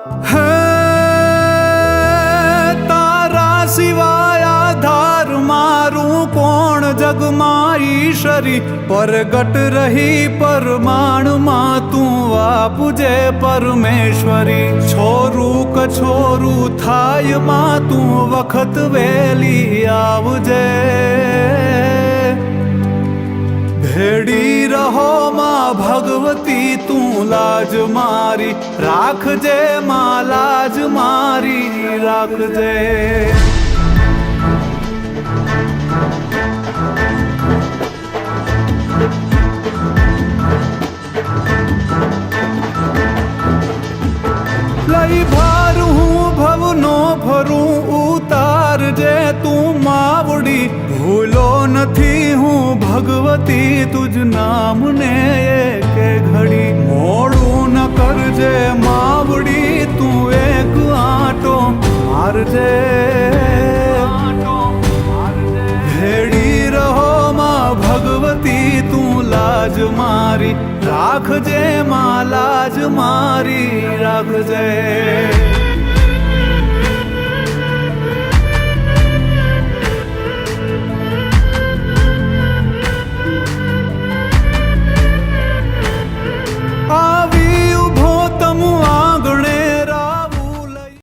હે તારા સિવાય આધાર મારું કોણ જગમાં ઈશ્વરી પરગટ રહી પરમાણમાં તું આપજે પરમેશ્વરી. છોરું કછોરું થાયમાં તું વખત વેલી આવજે. ભેડી રહો ભગવતી તું લાજ મારી રાખજે માં લાજ મારી રાખજે લઈ ભાર હું ભવનો ફરું ઉતારજે તું માવડી ભૂલો નથી હું ભગવતી તુજ નામને મારજે. હેડી રહો માં ભગવતી તું લાજ મારી. રાખજે માં લાજ મારી રાખજે.